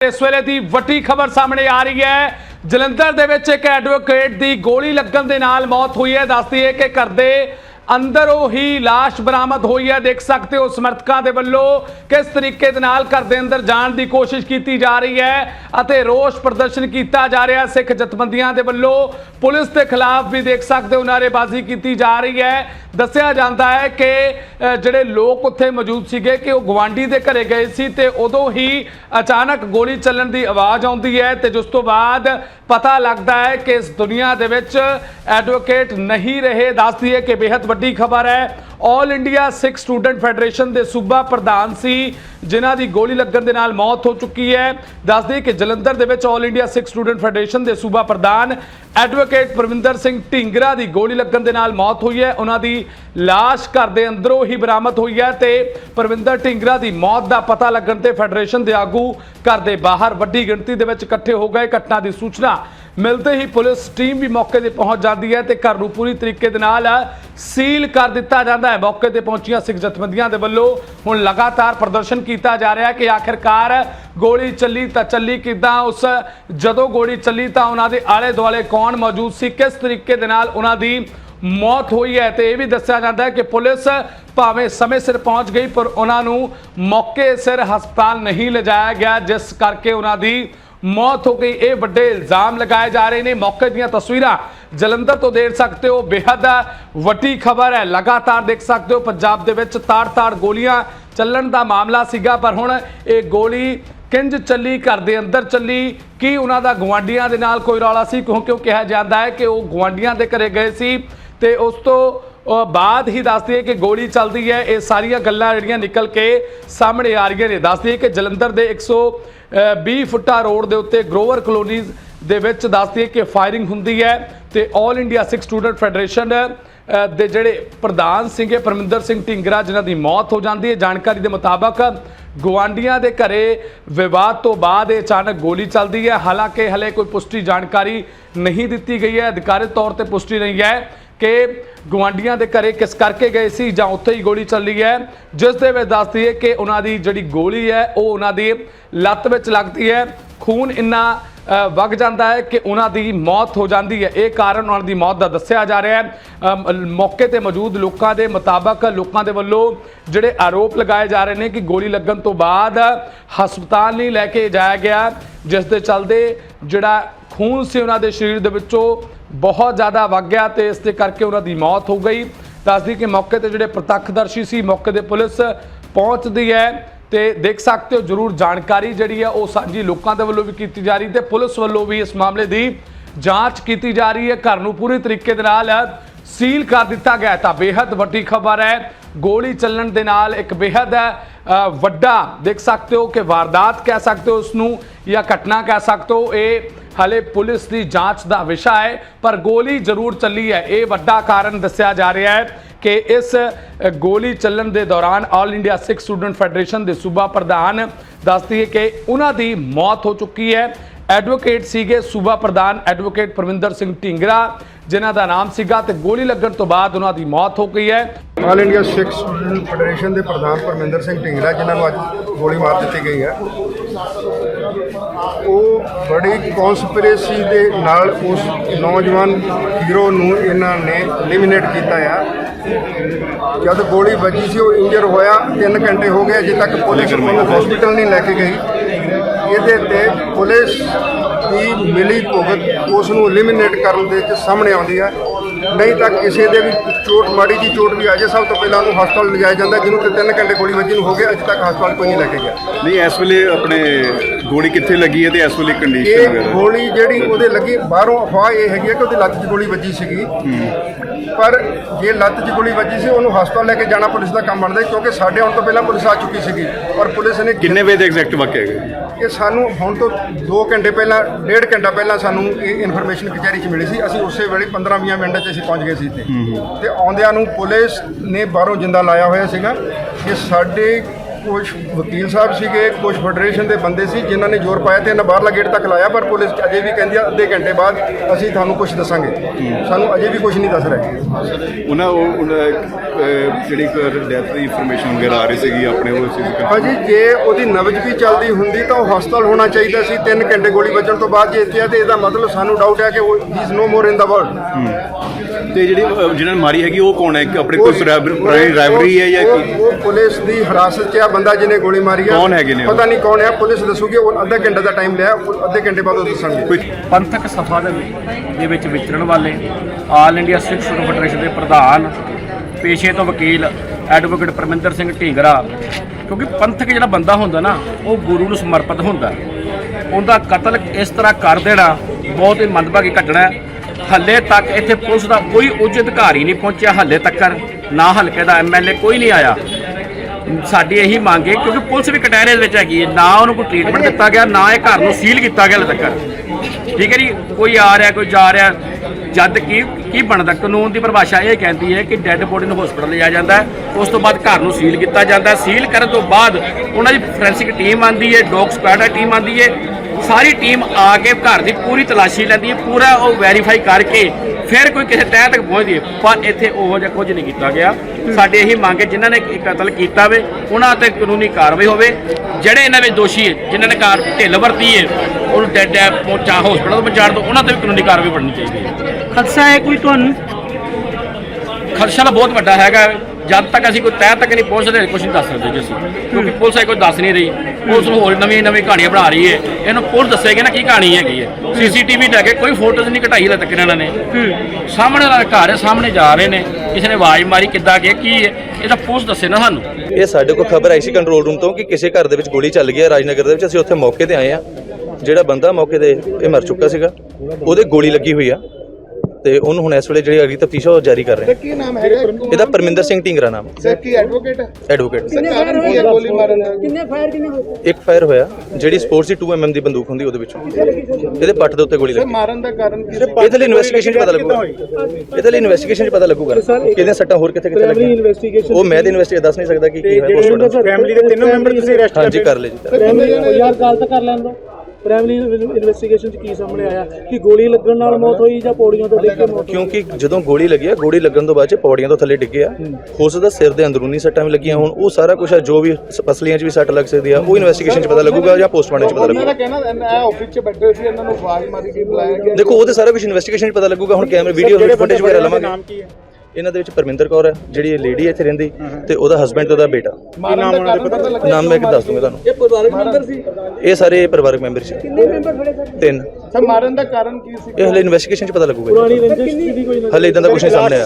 ਇਸ ਵੇਲੇ ਦੀ ਵੱਡੀ ਖਬਰ ਸਾਹਮਣੇ ਆ ਰਹੀ ਹੈ। ਜਲੰਧਰ ਦੇ ਵਿੱਚ ਇੱਕ ਐਡਵੋਕੇਟ ਦੀ ਗੋਲੀ ਲੱਗਣ ਦੇ ਨਾਲ ਮੌਤ ਹੋਈ ਹੈ। ਦੱਸਦੀ ਹੈ ਕਿ ਘਰ ਦੇ ਅੰਦਰੋਂ ਹੀ ਲਾਸ਼ ਬਰਾਮਦ ਹੋਈ ਹੈ। ਦੇਖ ਸਕਦੇ ਹੋ ਸਮਰਥਕਾਂ ਦੇ ਵੱਲੋਂ ਕਿਸ ਤਰੀਕੇ ਦੇ ਨਾਲ ਘਰ ਦੇ ਅੰਦਰ ਜਾਣ ਦੀ ਕੋਸ਼ਿਸ਼ ਕੀਤੀ ਜਾ ਰਹੀ ਹੈ ਅਤੇ ਰੋਸ ਪ੍ਰਦਰਸ਼ਨ ਕੀਤਾ ਜਾ ਰਿਹਾ ਸਿੱਖ ਜਥੇਬੰਦੀਆਂ ਦੇ ਵੱਲੋਂ ਪੁਲਿਸ ਦੇ ਖਿਲਾਫ ਵੀ ਦੇਖ ਸਕਦੇ ਹੋ ਨਾਅਰੇਬਾਜ਼ੀ ਕੀਤੀ ਜਾ ਰਹੀ ਹੈ। ਦੱਸਿਆ ਜਾਂਦਾ ਹੈ ਕਿ ਜਿਹੜੇ ਲੋਕ ਉੱਥੇ ਮੌਜੂਦ ਸੀਗੇ ਕਿ ਉਹ ਗਵਾਂਡੀ ਦੇ ਘਰੇ ਗਏ ਸੀ ਤੇ ਉਦੋਂ ਹੀ ਅਚਾਨਕ ਗੋਲੀ ਚੱਲਣ ਦੀ ਆਵਾਜ਼ ਆਉਂਦੀ ਹੈ ਤੇ ਜਿਸ ਤੋਂ ਬਾਅਦ ਪਤਾ ਲੱਗਦਾ ਹੈ ਕਿ ਇਸ ਦੁਨੀਆ ਦੇ ਵਿੱਚ ਐਡਵੋਕੇਟ ਨਹੀਂ ਰਹੇ। ਦੱਸਦੀ ਹੈ ਕਿ ਬੇहद ਵੱਡੀ ਖਬਰ ਹੈ। All India Sikh Student Federation ਦੇ ਸੂਬਾ ਪ੍ਰਧਾਨ ਸੀ, ਜਿਨ੍ਹਾਂ ਦੀ ਗੋਲੀ ਲੱਗਣ ਦੇ ਨਾਲ ਮੌਤ ਹੋ ਚੁੱਕੀ ਹੈ। ਦੱਸਦੇ ਕਿ ਜਲੰਧਰ ਦੇ ਵਿੱਚ All India Sikh Student Federation ਦੇ ਸੂਬਾ ਪ੍ਰਧਾਨ ਐਡਵੋਕੇਟ ਪ੍ਰਵਿੰਦਰ ਸਿੰਘ ਢਿੰਗਰਾ ਦੀ ਗੋਲੀ ਲੱਗਣ ਦੇ ਨਾਲ ਮੌਤ ਹੋਈ ਹੈ। ਉਹਨਾਂ ਦੀ ਲਾਸ਼ ਘਰ ਦੇ ਅੰਦਰੋਂ ਹੀ ਬਰਾਮਦ ਹੋਈ ਹੈ ਤੇ ਪ੍ਰਵਿੰਦਰ ਢਿੰਗਰਾ ਦੀ ਮੌਤ ਦਾ ਪਤਾ ਲੱਗਣ ਤੇ ਫੈਡਰੇਸ਼ਨ ਦੇ ਆਗੂ ਘਰ ਦੇ ਬਾਹਰ ਵੱਡੀ ਗਿਣਤੀ ਦੇ ਵਿੱਚ ਇਕੱਠੇ ਹੋ ਗਏ। ਘਟਨਾ ਦੀ ਸੂਚਨਾ ਮਿਲਦੇ ਹੀ ਪੁਲਿਸ ਟੀਮ ਵੀ ਮੌਕੇ ਤੇ ਪਹੁੰਚ ਜਾਂਦੀ ਹੈ ਤੇ ਘਰ ਨੂੰ ਪੂਰੀ ਤਰੀਕੇ ਦੇ ਨਾਲ ਸੀਲ ਕਰ ਦਿੱਤਾ ਜਾਂਦਾ ਹੈ। ਮੌਕੇ ਤੇ ਪਹੁੰਚੀਆਂ ਸਿੱਖ ਜਥੇਬੰਦੀਆਂ ਦੇ ਵੱਲੋਂ ਹੁਣ ਲਗਾਤਾਰ ਪ੍ਰਦਰਸ਼ਨ ਕੀਤਾ ਜਾ ਰਿਹਾ ਹੈ ਕਿ ਆਖਿਰਕਾਰ ਗੋਲੀ ਚੱਲੀ ਤਾਂ ਚੱਲੀ ਕਿਦਾਂ, ਉਸ ਜਦੋਂ ਗੋਲੀ ਚੱਲੀ ਤਾਂ ਉਹਨਾਂ ਦੇ ਆਲੇ ਦੁਆਲੇ ਕੌਣ ਮੌਜੂਦ ਸੀ, ਕਿਸ ਤਰੀਕੇ ਦੇ ਨਾਲ ਉਹਨਾਂ ਦੀ ਮੌਤ ਹੋਈ ਹੈ ਤੇ ਇਹ ਵੀ ਦੱਸਿਆ ਜਾਂਦਾ ਹੈ ਕਿ ਪੁਲਿਸ ਭਾਵੇਂ ਸਮੇਂ ਸਿਰ ਪਹੁੰਚ ਗਈ, ਪਰ ਉਹਨਾਂ ਨੂੰ ਮੌਕੇ ਸਿਰ ਹਸਪਤਾਲ ਨਹੀਂ ਲਿਜਾਇਆ ਗਿਆ, ਜਿਸ ਕਰਕੇ ਉਹਨਾਂ ਦੀ ਮੌਤ ਹੋ ਗਈ। ਇਹ ਵੱਡੇ ਇਲਜ਼ਾਮ ਲਗਾਏ ਜਾ ਰਹੇ ਨੇ। ਮੌਕੇ ਦੀਆਂ ਤਸਵੀਰਾਂ ਜਲੰਧਰ ਤੋਂ ਦੇਖ ਸਕਦੇ ਹੋ। ਬੇहद ਵੱਡੀ ਖਬਰ ਹੈ। ਲਗਾਤਾਰ ਦੇਖ ਸਕਦੇ ਹੋ। ਪੰਜਾਬ ਦੇ ਵਿੱਚ ਤਾੜ-ਤਾੜ ਗੋਲੀਆਂ ਚੱਲਣ ਦਾ ਮਾਮਲਾ ਸੀਗਾ, ਪਰ ਹੁਣ ਇਹ ਗੋਲੀ ਕਿੰਜ ਚੱਲੀ? ਘਰ ਦੇ ਅੰਦਰ ਚੱਲੀ? ਕੀ ਉਹਨਾਂ ਦਾ ਗਵਾਂਡੀਆਂ ਦੇ ਨਾਲ ਕੋਈ ਰੌਲਾ ਸੀ? ਕਿਉਂਕਿ ਉਹ ਕਿਹਾ ਜਾਂਦਾ ਹੈ ਕਿ ਉਹ ਗਵਾਂਡੀਆਂ ਦੇ ਘਰੇ ਗਏ ਸੀ ਤੇ ਉਸ ਤੋਂ ਬਾਅਦ ਹੀ ਦੱਸਦੀ ਹੈ ਕਿ ਗੋਲੀ ਚੱਲਦੀ ਹੈ। ਇਹ ਸਾਰੀਆਂ ਗੱਲਾਂ ਜਿਹੜੀਆਂ ਨਿਕਲ ਕੇ ਸਾਹਮਣੇ ਆ ਰਹੀਆਂ ਨੇ। ਦੱਸਦੀ ਹੈ ਕਿ ਜਲੰਧਰ ਦੇ 120 ਫੁੱਟਾ ਰੋਡ ਦੇ ਉੱਤੇ ਗਰੋਵਰ ਕਲੋਨੀ ਦੇ ਵਿੱਚ ਦੱਸਦੀ ਹੈ ਕਿ ਫਾਇਰਿੰਗ ਹੁੰਦੀ ਹੈ ਤੇ 올 ਇੰਡੀਆ ਸਿੱਖ ਸਟੂਡੈਂਟ ਫੈਡਰੇਸ਼ਨ ਦੇ ਜਿਹੜੇ ਪ੍ਰਧਾਨ ਸੀਗੇ ਪਰਮਿੰਦਰ ਸਿੰਘ ਢਿੰਗਰਾ, ਜਿਨ੍ਹਾਂ ਦੀ ਮੌਤ ਹੋ ਜਾਂਦੀ ਹੈ। ਜਾਣਕਾਰੀ ਦੇ ਮੁਤਾਬਕ ਗਵਾਂਡੀਆਂ ਦੇ ਘਰੇ ਵਿਵਾਦ ਤੋਂ ਬਾਅਦ ਇਹ ਅਚਾਨਕ ਗੋਲੀ ਚੱਲਦੀ ਹੈ। ਹਾਲਾਂਕਿ ਹਲੇ ਕੋਈ ਪੁਸ਼ਟੀ ਜਾਣਕਾਰੀ ਨਹੀਂ ਦਿੱਤੀ ਗਈ ਹੈ। ਅਧਿਕਾਰਿਤ ਤੌਰ ਤੇ ਪੁਸ਼ਟੀ ਨਹੀਂ ਹੈ। ਕਿ ਗਵਾਂਡੀਆਂ ਦੇ ਘਰੇ ਕਿਸ ਕਰਕੇ ਗਏ ਸੀ ਜਾਂ ਉੱਥੇ ਹੀ ਗੋਲੀ ਚੱਲੀ ਹੈ। ਜਿਸ ਦੇ ਵਿੱਚ ਦੱਸਦੀ ਹੈ ਕਿ ਉਹਨਾਂ ਦੀ ਜਿਹੜੀ ਗੋਲੀ ਹੈ ਉਹ ਉਹਨਾਂ ਦੀ ਲੱਤ ਵਿੱਚ ਲੱਗਦੀ ਹੈ। ਖੂਨ ਇੰਨਾ ਅ, ਵਗ ਜਾਂਦਾ ਹੈ ਕਿ ਉਹਨਾਂ ਦੀ ਮੌਤ ਹੋ ਜਾਂਦੀ ਹੈ। ਇਹ ਕਾਰਨ ਉਹਨਾਂ ਦੀ ਮੌਤ ਦਾ ਦੱਸਿਆ ਜਾ ਰਿਹਾ ਹੈ। ਮੌਕੇ ਤੇ ਮੌਜੂਦ ਲੋਕਾਂ ਦੇ ਮੁਤਾਬਕ ਲੋਕਾਂ ਦੇ ਵੱਲੋਂ ਜਿਹੜੇ ਆਰੋਪ ਲਗਾਏ ਜਾ ਰਹੇ ਨੇ ਕਿ ਗੋਲੀ ਲੱਗਣ ਤੋਂ ਬਾਅਦ ਹਸਪਤਾਲ ਨਹੀਂ ਲੈ ਕੇ ਜਾਇਆ ਗਿਆ। ਜਿਸ ਦੇ ਚੱਲਦੇ ਜਿਹੜਾ ਖੂਨ ਸੀ ਉਹਨਾਂ ਦੇ ਸਰੀਰ ਦੇ ਵਿੱਚੋਂ ਬਹੁਤ ਜ਼ਿਆਦਾ ਵਗ ਗਿਆ ਤੇ ਇਸ ਦੇ ਕਰਕੇ ਉਹਨਾਂ ਦੀ ਮੌਤ ਹੋ ਗਈ। ਦੱਸਦੀ ਕਿ ਮੌਕੇ ਤੇ ਜਿਹੜੇ ਪ੍ਰਤੱਖਦਰਸ਼ੀ ਸੀ, ਮੌਕੇ ਤੇ ਪੁਲਿਸ ਪਹੁੰਚਦੀ ਹੈ ਤੇ ਦੇਖ ਸਕਦੇ ਹੋ, ਜਰੂਰ ਜਾਣਕਾਰੀ ਜਿਹੜੀ ਹੈ ਉਹ ਸਾਂਝੀ ਲੋਕਾਂ ਦੇ ਵੱਲੋਂ ਵੀ ਕੀਤੀ ਜਾ ਰਹੀ ਤੇ ਪੁਲਿਸ ਵੱਲੋਂ ਵੀ ਇਸ ਮਾਮਲੇ ਦੀ ਜਾਂਚ ਕੀਤੀ ਜਾ ਰਹੀ ਹੈ। ਘਰ ਨੂੰ ਪੂਰੀ ਤਰੀਕੇ ਦੇ ਨਾਲ ਸੀਲ ਕਰ ਦਿੱਤਾ ਗਿਆ ਤਾਂ ਬੇहद ਵੱਡੀ ਖਬਰ ਹੈ। ਗੋਲੀ ਚੱਲਣ ਦੇ ਨਾਲ ਇੱਕ ਬੇहद ਅ, ਵੱਡਾ ਦੇਖ ਸਕਦੇ ਹੋ ਕਿ ਵਾਰਦਾਤ ਕਹਿ ਸਕਦੇ ਹੋ ਉਸ ਨੂੰ ਜਾਂ ਘਟਨਾ ਕਹਿ ਸਕਦੇ ਹੋ ਇਹ ਹਲੇ ਪੁਲਿਸ ਦੀ ਜਾਂਚ ਦਾ ਵਿਸ਼ਾ ਹੈ ਪਰ ਗੋਲੀ ਜ਼ਰੂਰ ਚੱਲੀ ਹੈ। ਇਹ ਵੱਡਾ ਕਾਰਨ ਦੱਸਿਆ ਜਾ ਰਿਹਾ ਹੈ ਕਿ ਇਸ ਗੋਲੀ ਚੱਲਣ ਦੇ ਦੌਰਾਨ All India Sikh Student Federation ਦੇ ਸੂਬਾ ਪ੍ਰਧਾਨ ਦੱਸਦੀ ਹੈ ਕਿ ਉਹਨਾਂ ਦੀ ਮੌਤ ਹੋ ਚੁੱਕੀ ਹੈ। ਐਡਵੋਕੇਟ ਸੀਗੇ ਸੂਬਾ ਪ੍ਰਧਾਨ ਐਡਵੋਕੇਟ ਪ੍ਰਵਿੰਦਰ ਸਿੰਘ ਢਿੰਗਰਾ ਜਿਨ੍ਹਾਂ ਦਾ ਨਾਮ ਸੀਗਾ ਤੇ ਗੋਲੀ ਲੱਗਣ ਤੋਂ ਬਾਅਦ ਉਹਨਾਂ ਦੀ ਮੌਤ ਹੋ ਗਈ ਹੈ। All India Sikh Student Federation ਦੇ ਪ੍ਰਧਾਨ ਪਰਮਿੰਦਰ ਸਿੰਘ ਢਿੰਗਰਾ ਜਿਨ੍ਹਾਂ ਨੂੰ ਅੱਜ ਗੋਲੀ ਮਾਰ ਦਿੱਤੀ ਗਈ ਹੈ। ਉਹ ਬੜੀ ਕਨਸਪੀਰੇਸੀ ਦੇ ਨਾਲ ਉਸ ਨੌਜਵਾਨ ਹੀਰੋ ਨੂੰ ਇਹਨਾਂ ਨੇ ਐਲੀਮੀਨੇਟ ਕੀਤਾ ਆ। ਜਦ ਗੋਲੀ ਵੱਜੀ ਸੀ ਉਹ ਇੰਜਰ ਹੋਇਆ 3 ਘੰਟੇ ਹੋ ਗਏ ਅਜੇ ਤੱਕ ਪੁਲਿਸ ਹਸਪੀਟਲ ਨਹੀਂ ਲੈ ਕੇ ਗਈ। ਇਹਦੇ ਤੇ ਪੁਲਿਸ ਦੀ ਮਿਲੀ ਭੁਗਤ ਉਸ ਨੂੰ ਐਲੀਮੀਨੇਟ ਕਰਨ ਦੇ ਵਿੱਚ ਸਾਹਮਣੇ ਆਉਂਦੀ ਹੈ। ਨਹੀਂ ਤਾਂ ਕਿਸੇ ਦੇ ਵੀ ਚੋਟ ਮਾੜੀ ਜੀ ਚੋਟ ਵੀ ਆ ਜਾਏ ਸਭ ਤੋਂ ਪਹਿਲਾਂ ਉਹਨੂੰ ਹਸਪਤਾਲ ਲਿਜਾਇਆ ਜਾਂਦਾ ਜਿਹਨੂੰ ਤੇ 3 ਘੰਟੇ ਗੋਲੀ ਵੱਜੀ ਨੂੰ ਹੋ ਗਏ ਅਜੇ ਤੱਕ ਹਸਪਤਾਲ ਕੋਈ ਨਹੀਂ ਲੈ ਕੇ ਗਿਆ। ਨਹੀਂ ਇਸ ਵੇਲੇ ਆਪਣੇ ਗੋਲੀ ਕਿੱਥੇ ਲੱਗੀ ਹੈ ਤੇ ਇਸ ਵੇਲੇ ਕੰਡੀਸ਼ਨ ਇਹ ਗੋਲੀ ਜਿਹੜੀ ਉਹਦੇ ਲੱਗੀ ਬਾਹਰੋਂ ਅਫਵਾਹ ਇਹ ਹੈਗੀ ਹੈ ਕਿ ਉਹਦੀ ਲੱਤ 'ਚ ਗੋਲੀ ਵੱਜੀ ਸੀਗੀ। ਪਰ ਜੇ ਲੱਤ 'ਚ ਗੋਲੀ ਵੱਜੀ ਸੀ ਉਹਨੂੰ ਹਸਪਤਾਲ ਲੈ ਕੇ ਜਾਣਾ ਪੁਲਿਸ ਦਾ ਕੰਮ ਬਣਦਾ ਕਿਉਂਕਿ ਸਾਡੇ ਆਉਣ ਤੋਂ ਪਹਿਲਾਂ ਪੁਲਿਸ ਆ ਚੁੱਕੀ ਸੀਗੀ। ਔਰ ਪੁਲਿਸ ਨੇ ਕਿੰਨੇ ਵਜੇ ਦੇ ਐਗਜ਼ੈਕਟ ਵਾਕਿਆ ਹੈਗਾ? ਇਹ ਸਾਨੂੰ ਹੁਣ ਤੋਂ 2 ਘੰਟੇ ਪਹਿਲਾਂ ਡੇਢ ਘੰਟਾ ਪਹਿਲਾਂ ਸਾਨੂੰ ਇਹ ਇਨਫੋਰਮੇਸ਼ਨ ਕਚਹਿਰੀ 'ਚ ਮਿਲੀ ਸੀ। ਅਸੀਂ ਉਸੇ ਵੇਲੇ 15-20 ਮਿੰਟਾਂ 'ਚ ਅਸੀਂ ਪਹੁੰਚ ਗਏ ਸੀ ਤੇ ਆਉਂਦਿਆਂ ਨੂੰ ਪੁਲਿਸ ਨੇ ਬਾਹਰੋਂ ਜਿੰਦਾ ਲਾਇਆ ਹੋਇਆ ਸੀਗਾ ਕਿ ਸਾਡੇ ਕੁਝ ਵਕੀਲ ਸਾਹਿਬ ਸੀਗੇ ਕੁਝ ਫੈਡਰੇਸ਼ਨ ਦੇ ਬੰਦੇ ਸੀ ਜਿਨ੍ਹਾਂ ਨੇ ਜ਼ੋਰ ਪਾਇਆ ਤੇ ਇਹਨਾਂ ਬਾਹਰਲਾ ਗੇਟ ਤੱਕ ਲਾਇਆ ਪਰ ਪੁਲਿਸ ਅਜੇ ਵੀ ਕਹਿੰਦੀ ਆ ਅੱਧੇ ਘੰਟੇ ਬਾਅਦ ਅਸੀਂ ਤੁਹਾਨੂੰ ਕੁਝ ਦੱਸਾਂਗੇ। ਸਾਨੂੰ ਅਜੇ ਵੀ ਕੁਝ ਨਹੀਂ ਦੱਸ ਰਹੇ। ਉਹਨਾਂ ਉਹ ਜਿਹੜੀ ਡੈਥ ਦੀ ਇਨਫੋਰਮੇਸ਼ਨ ਵਗੈਰਾ ਆ ਰਹੀ ਸੀਗੀ ਆਪਣੇ ਉਹ ਸੀ ਭਾਜੀ ਜੇ ਉਹਦੀ ਨਬਜ ਵੀ ਚੱਲਦੀ ਹੁੰਦੀ ਤਾਂ ਉਹ ਹਸਪਤਾਲ ਹੋਣਾ ਚਾਹੀਦਾ ਸੀ 3 ਘੰਟੇ ਗੋਲੀ ਵੱਜਣ ਤੋਂ ਬਾਅਦ ਜੇ ਇੱਥੇ ਆ ਤੇ ਇਹਦਾ ਮਤਲਬ ਸਾਨੂੰ ਡਾਊਟ ਹੈ ਕਿ ਉਹ is no more in the world ਤੇ ਜਿਹੜੀ ਜਿਹਨਾਂ ਨੇ ਮਾਰੀ ਹੈਗੀ ਉਹ ਕੌਣ ਹੈ? ਆਪਣੇ ਕੋਈ ਪੁਰਾਣੀ ਰਾਈਵਰੀ ਹੈ ਜਾਂ ਕੀ? ਉਹ ਪੁਲਿਸ ਦੀ ਹਿਰਾਸਤ 'ਚ ਆ ਬੰਦਾ ਜਿਹਨੇ ਗੋਲੀ ਮਾਰੀ ਆ। ਕੌਣ ਹੈਗੇ ਨੇ ਉਹ? ਪਤਾ ਨਹੀਂ ਕੌਣ ਹੈ ਪੁਲਿਸ ਦੱਸੂਗੀ ਉਹ ਅੱਧਾ ਘੰਟੇ ਦਾ ਟਾਈਮ ਲਿਆ। ਉਹ ਅੱਧੇ ਘੰਟੇ ਬਾਅਦ ਉਹ ਦੱਸਣਗੇ। ਕੋਈ ਪੰਥਕ ਸਭਾ ਦੇ ਵਿੱਚ- ਦੇ ਵਿੱਚ ਵਿਚਰਨ ਵਾਲੇ All India Sikh Student Federation ਦੇ ਪ੍ਰਧਾਨ ਪੇਸ਼ੇ ਤੋਂ ਵਕੀਲ ਐਡਵੋਕੇਟ ਪਰਮਿੰਦਰ ਸਿੰਘ ਢੀਂਗਰਾ ਕਿਉਂਕਿ ਪੰਥਕ ਜਿਹੜਾ ਬੰਦਾ ਹੁੰਦਾ ਨਾ ਉਹ ਗੁਰੂ ਨੂੰ ਸਮਰਪਿਤ ਹੁੰਦਾ। ਉਹਦਾ ਕਤਲ ਇਸ ਤਰ੍ਹਾਂ ਕਰ ਦੇਣਾ ਬਹੁਤ ਹੀ ਮੰਦਭਾਗੀ ਘਟਨਾ ਹੈ। ਹੱਲੇ ਤੱਕ ਇੱਥੇ ਪੁਲਿਸ ਦਾ ਕੋਈ ਉੱਚ ਅਧਿਕਾਰੀ ਨਹੀਂ ਪਹੁੰਚਿਆ, ਹੱਲੇ ਤੱਕ ਨਾ ਹਲਕੇ ਦਾ ਐਮਐਲਏ ਕੋਈ ਨਹੀਂ ਆਇਆ। ਸਾਡੀ ਇਹੀ ਮੰਗ ਹੈ ਕਿਉਂਕਿ ਪੁਲਿਸ ਵੀ ਕਟਹਿਰੇ ਦੇ ਵਿੱਚ ਹੈਗੀ ਹੈ, ਨਾ ਉਹਨੂੰ ਕੋਈ ਟ੍ਰੀਟਮੈਂਟ ਦਿੱਤਾ ਗਿਆ, ਨਾ ਇਹ ਘਰ ਨੂੰ ਸੀਲ ਕੀਤਾ ਗਿਆ ਹਲੇ ਤੱਕ ਠੀਕ ਹੈ ਜੀ, ਕੋਈ ਆ ਰਿਹਾ, ਕੋਈ ਜਾ ਰਿਹਾ, ਜਦ ਕਿ, ਕੀ ਬਣਦਾ? ਕਾਨੂੰਨ ਦੀ ਪਰਿਭਾਸ਼ਾ ਇਹ ਕਹਿੰਦੀ ਹੈ ਕਿ ਡੈੱਡ ਬੋਡੀ ਨੂੰ ਹਸਪੀਟਲ ਲਿਆ ਜਾਂਦਾ ਉਸ ਤੋਂ ਬਾਅਦ ਘਰ ਨੂੰ ਸੀਲ ਕੀਤਾ ਜਾਂਦਾ ਸੀਲ ਕਰਨ ਤੋਂ ਬਾਅਦ ਉਹਨਾਂ ਦੀ ਫੋਰੈਂਸਿਕ ਟੀਮ ਆਂਦੀ ਹੈ ਡੌਗ ਸਕੁਐਡ ਟੀਮ ਆਂਦੀ ਹੈ ਸਾਰੀ ਟੀਮ ਆ ਕੇ ਘਰ ਦੀ ਪੂਰੀ ਤਲਾਸ਼ੀ ਲੈਂਦੀ ਹੈ ਪੂਰਾ ਉਹ ਵੈਰੀਫਾਈ ਕਰਕੇ ਫਿਰ ਕੋਈ ਕਿਸੇ ਤਹਿ ਤੱਕ ਪਹੁੰਚਦੀ ਹੈ। ਪਰ ਇੱਥੇ ਉਹੋ ਜਿਹਾ ਕੁਝ ਨਹੀਂ ਕੀਤਾ ਗਿਆ। ਸਾਡੇ ਇਹੀ ਮੰਗ ਹੈ ਜਿਨ੍ਹਾਂ ਨੇ ਕਤਲ ਕੀਤਾ ਵੇ ਉਹਨਾਂ ਤੇ ਕਾਨੂੰਨੀ ਕਾਰਵਾਈ ਹੋਵੇ। ਜਿਹੜੇ ਇਹਨਾਂ ਵਿੱਚ ਦੋਸ਼ੀ ਹੈ ਜਿਨ੍ਹਾਂ ਨੇ ਕਾਰ ਢਿੱਲ ਵਰਤੀ ਹੈ ਉਹਨੂੰ ਡੈਡ ਹੈ ਪਹੁੰਚਾ ਹਸਪੀਟਲ ਤੋਂ ਪਹੁੰਚਾਉਣ ਤੋਂ ਉਹਨਾਂ ਤੇ ਵੀ ਕਾਨੂੰਨੀ ਕਾਰਵਾਈ ਬਣਨੀ ਚਾਹੀਦੀ ਹੈ। ਖਦਸ਼ਾ ਹੈ ਕੋਈ ਤੁਹਾਨੂੰ? ਖਦਸ਼ਾ ਤਾਂ ਬਹੁਤ ਵੱਡਾ ਹੈਗਾ। ਜਦ ਤੱਕ ਅਸੀਂ ਕੋਈ ਤਹਿ ਤੱਕ ਨਹੀਂ ਪਹੁੰਚਦੇ ਕੁਝ ਨਹੀਂ ਦੱਸ ਸਕਦੇ ਜੀ ਅਸੀਂ। ਕਿਉਂਕਿ ਪੁਲਿਸ ਇਹ ਕੋਈ ਦੱਸ ਨਹੀਂ ਰਹੀ। ਪੁਲਿਸ ਹੋਰ ਨਵੀਂ ਨਵੀਂ ਕਹਾਣੀਆਂ ਬਣਾ ਰਹੀ ਹੈ। ਇਹਨੂੰ ਪੁਲਿਸ ਦੱਸੇਗੀ ਨਾ ਕੀ ਕਹਾਣੀ ਹੈਗੀ ਹੈ। ਸੀਸੀਟੀਵੀ ਲੈ ਕੇ ਕੋਈ ਫੋਟੋਜ਼ ਨਹੀਂ ਘਟਾਈ ਹਲੇ ਤੱਕ ਇਹਨਾਂ ਨੇ। ਸਾਹਮਣੇ ਵਾਲਾ ਘਰ ਹੈ, ਸਾਹਮਣੇ ਜਾ ਰਹੇ ਨੇ। ਕਿਸੇ ਨੇ ਆਵਾਜ਼ ਮਾਰੀ, ਕਿੱਦਾਂ ਗਿਆ ਕੀ ਹੈ? ਇਹ ਤਾਂ ਪੁਲਿਸ ਦੱਸੇ ਨਾ ਸਾਨੂੰ। ਇਹ ਸਾਡੇ ਕੋਲ ਖਬਰ ਆਈ ਸੀ ਕੰਟਰੋਲ ਰੂਮ ਤੋਂ ਕਿ ਕਿਸੇ ਘਰ ਦੇ ਵਿੱਚ ਗੋਲੀ ਚੱਲ ਗਈ ਹੈ, ਰਾਜਨਗਰ ਦੇ ਵਿੱਚ। ਅਸੀਂ ਉੱਥੇ ਮੌਕੇ ਤੇ ਆਏ ਆ ਜਿਹੜਾ ਬੰਦਾ ਮੌਕੇ ਤੇ ਇਹ ਮਰ ਚੁੱਕਾ ਸੀਗਾ, ਉਹਦੇ ਗੋਲੀ ਲੱਗੀ ਹੋਈ ਆ। ਤੇ ਉਹਨੂੰ ਹੁਣ ਇਸ ਵੇਲੇ ਜਿਹੜੀ ਅਗਲੀ ਤਫਤੀਸ਼ ਉਹ ਜਾਰੀ ਕਰ ਰਹੇ ਆ ਕੀ ਨਾਮ ਹੈਗਾ? ਇਹਦਾ ਪਰਮਿੰਦਰ ਸਿੰਘ ਢਿੰਗਰਾ ਨਾਮ। ਸਰ ਕੀ ਐਡਵੋਕੇਟ ਹੈ ਐਡਵੋਕੇਟ ਕਾਰਨ ਕੀ ਹੈ ਗੋਲੀ ਮਾਰਨ ਦਾ ਕਿੰਨੇ ਫਾਇਰ ਕਿੰਨੇ ਹੋਏ? ਇੱਕ ਫਾਇਰ ਹੋਇਆ ਜਿਹੜੀ ਸਪੋਰਟਸ ਦੀ 2 mm ਦੀ ਬੰਦੂਕ ਹੁੰਦੀ ਉਹਦੇ ਵਿੱਚੋਂ। ਇਹਦੇ ਪੱਟ ਦੇ ਉੱਤੇ ਗੋਲੀ ਲੱਗੀ। ਮਾਰਨ ਦਾ ਕਾਰਨ ਕੀ ਇਹਦੇ ਲਈ ਇਨਵੈਸਟੀਗੇਸ਼ਨ 'ਚ ਪਤਾ ਲੱਗੂਗਾ। ਇਹਦੇ ਲਈ ਇਨਵੈਸਟੀਗੇਸ਼ਨ 'ਚ ਪਤਾ ਲੱਗੂਗਾ। ਕਿਹਦੇ ਸੱਟਾਂ ਹੋਰ ਕਿੱਥੇ ਕਿੱਥੇ ਲੱਗੀਆਂ? ਇਨਵੈਸਟੀਗੇਸ਼ਨ ਉਹ ਮੈਂ ਤੇ ਇਨਵੈਸਟੀਗੇਟ ਦੱਸ ਨਹੀਂ ਸਕਦਾ ਕਿ ਕੀ ਹੋਇਆ ਪੋਸਟਮਾਰਟਮ ਫੈਮਿਲੀ ਦੇ ਤਿੰਨੋਂ ਮੈਂਬਰ ਤੁਸੀਂ ਅਰੈਸਟ ਹਾਂਜੀ ਕਰ ਲਿਆ ਜੀ ਯਾਰ ਗੱਲ ਤਾਂ ਕਰ ਲੈਣ ਦੋ ਪ੍ਰਾਇਮਰੀ ਇਨਵੈਸਟੀਗੇਸ਼ਨ ਚ ਕੀ ਸਾਹਮਣੇ ਆਇਆ? ਕਿ ਗੋਲੀ ਲੱਗਣ ਨਾਲ ਮੌਤ ਹੋਈ ਜਾਂ ਪੌੜੀਆਂ ਤੋਂ ਡਿੱਗ ਕੇ ਮੌਤ ਹੋਈ? ਕਿਉਂਕਿ ਜਦੋਂ ਗੋਲੀ ਲੱਗੀ ਆ ਗੋਲੀ ਲੱਗਣ ਤੋਂ ਬਾਅਦ ਚ ਪੌੜੀਆਂ ਤੋਂ ਥੱਲੇ ਡਿੱਗੇ ਆ। ਹੋ। ਸਕਦਾ ਸਿਰ ਦੇ ਅੰਦਰੂਨੀ ਸੱਟਾਂ ਵੀ ਲੱਗੀਆਂ ਹੁਣ। ਉਹ ਸਾਰਾ ਕੁਝ ਆ ਜੋ ਵੀ ਪਸਲੀਆਂ 'ਚ ਵੀ ਸੱਟ ਲੱਗ ਸਕਦੀ ਆ ਉਹ ਇਨਵੈਸਟੀਗੇਸ਼ਨ 'ਚ ਪਤਾ ਲੱਗੂਗਾ ਜਾਂ ਪੋਸਟਮਾਰਟਮ 'ਚ ਪਤਾ ਲੱਗੂਗਾ। ਕਹਿਣਾ ਇਹ ਆਫਿਸ 'ਚ ਬੈਠੇ ਸੀ ਇਹਨਾਂ ਨੂੰ ਆਵਾਜ਼ ਮਾਰੀ ਕੇ ਬੁਲਾਇਆ ਗਿਆ। ਦੇਖੋ ਉਹਦੇ ਸਾਰਾ ਕੁਝ ਇਨਵੈਸਟੀਗੇਸ਼ਨ 'ਚ ਪਤਾ ਲੱਗੂਗਾ ਹੁਣ ਕੈਮਰੇ ਵੀਡੀਓ ਫੁਟੇਜ ਵਗੈਰਾ ਲਵਾਂਗੇ। ਇਹਨਾਂ ਦੇ ਵਿੱਚ ਪਰਮਿੰਦਰ ਕੌਰ ਹੈ ਜਿਹੜੀ ਲੇਡੀ ਇੱਥੇ ਰਹਿੰਦੀ ਤੇ ਉਹਦਾ ਹਸਬੰਡ ਤੇ ਉਹਦਾ ਬੇਟਾ। ਮਾਰਨ ਦਾ ਕਾਰਨ ਪਤਾ? ਲੱਗਾ ਨਾਮ ਮੈਂ ਇੱਕ ਦੱਸ ਦੂੰਗਾ ਤੁਹਾਨੂੰ। ਇਹ ਪਰਿਵਾਰਕ ਮੈਂਬਰ ਸੀ? ਇਹ ਸਾਰੇ ਪਰਿਵਾਰਕ ਮੈਂਬਰ ਸੀ। ਕਿੰਨੇ ਮੈਂਬਰ ਖੜੇ ਸਰ? ਤਿੰਨ। ਸਰ ਮਾਰਨ ਦਾ ਕਾਰਨ ਕੀ ਸੀ? ਇਹ ਹਲੇ ਇਨਵੈਸਟੀਗੇਸ਼ਨ 'ਚ ਪਤਾ ਲੱਗੂਗਾ ਪੁਰਾਣੀ ਰੰਜਿਸ਼ ਦੀ ਕੋਈ ਹਲੇ ਇਦਾਂ ਦਾ ਕੁਝ ਨਹੀਂ ਸਾਹਮਣੇ ਆਇਆ।